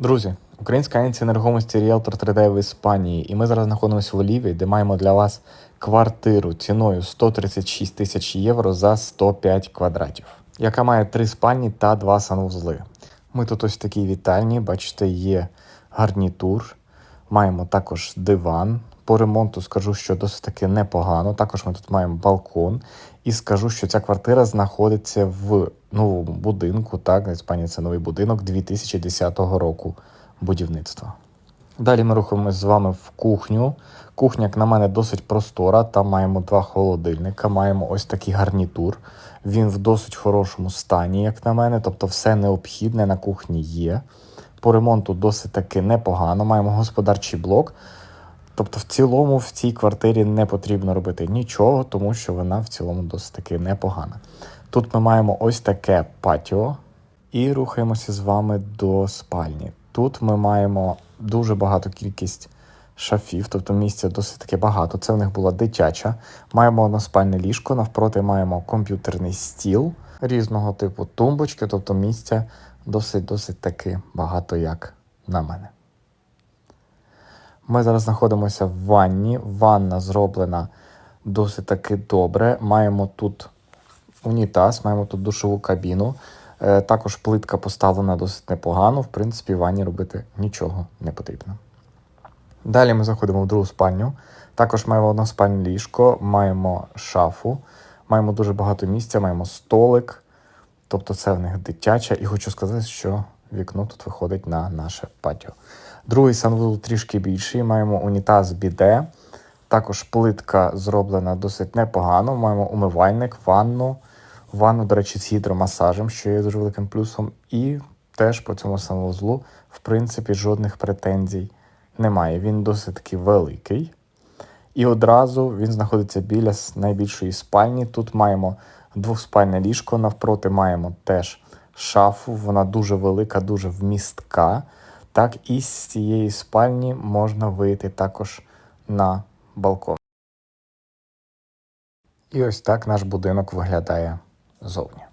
Друзі, українська агенція нерухомості Realtor 3D в Іспанії, і ми зараз знаходимося в Оліві, де маємо для вас квартиру ціною 136 тисяч євро за 105 квадратів, яка має три спальні та два санвузли. Ми тут ось в такій вітальні, бачите, є гарнітур, маємо також диван. По ремонту скажу, що досить таки непогано. Також ми тут маємо балкон. І скажу, що ця квартира знаходиться в новому будинку. Так, Іспанії це новий будинок 2010 року будівництва. Далі ми рухаємось з вами в кухню. Кухня, як на мене, досить простора. Там маємо два холодильника, маємо ось такий гарнітур. Він в досить хорошому стані, як на мене. Тобто, все необхідне на кухні є. По ремонту досить таки непогано. Маємо господарчий блок. Тобто, в цілому в цій квартирі не потрібно робити нічого, тому що вона в цілому досить таки непогана. Тут ми маємо ось таке патіо і рухаємося з вами до спальні. Тут ми маємо дуже багату кількість шафів, тобто місця досить таки багато. Це в них була дитяча. Маємо односпальне ліжко, навпроти маємо комп'ютерний стіл різного типу тумбочки, тобто місця досить-досить таки багато, як на мене. Ми зараз знаходимося в ванні. Ванна зроблена досить таки добре. Маємо тут унітаз, маємо тут душову кабіну. Е, Також плитка поставлена досить непогано. В принципі, в ванні робити нічого не потрібно. Далі ми заходимо в другу спальню. Також маємо односпальне ліжко, маємо шафу, маємо дуже багато місця, маємо столик. Тобто це в них дитяча. І хочу сказати, що вікно тут виходить на наше патіо. Другий санвузол трішки більший. Маємо унітаз біде. Також плитка зроблена досить непогано. Маємо умивальник, ванну. Ванну, до речі, з гідромасажем, що є дуже великим плюсом. І теж по цьому санвузлу, в принципі, жодних претензій немає. Він досить таки великий. І одразу він знаходиться біля найбільшої спальні. Тут маємо двохспальне ліжко, навпроти маємо теж шафу. Вона дуже велика, дуже вмістка. Так, і з цієї спальні можна вийти також на балкон. І ось так наш будинок виглядає зовні.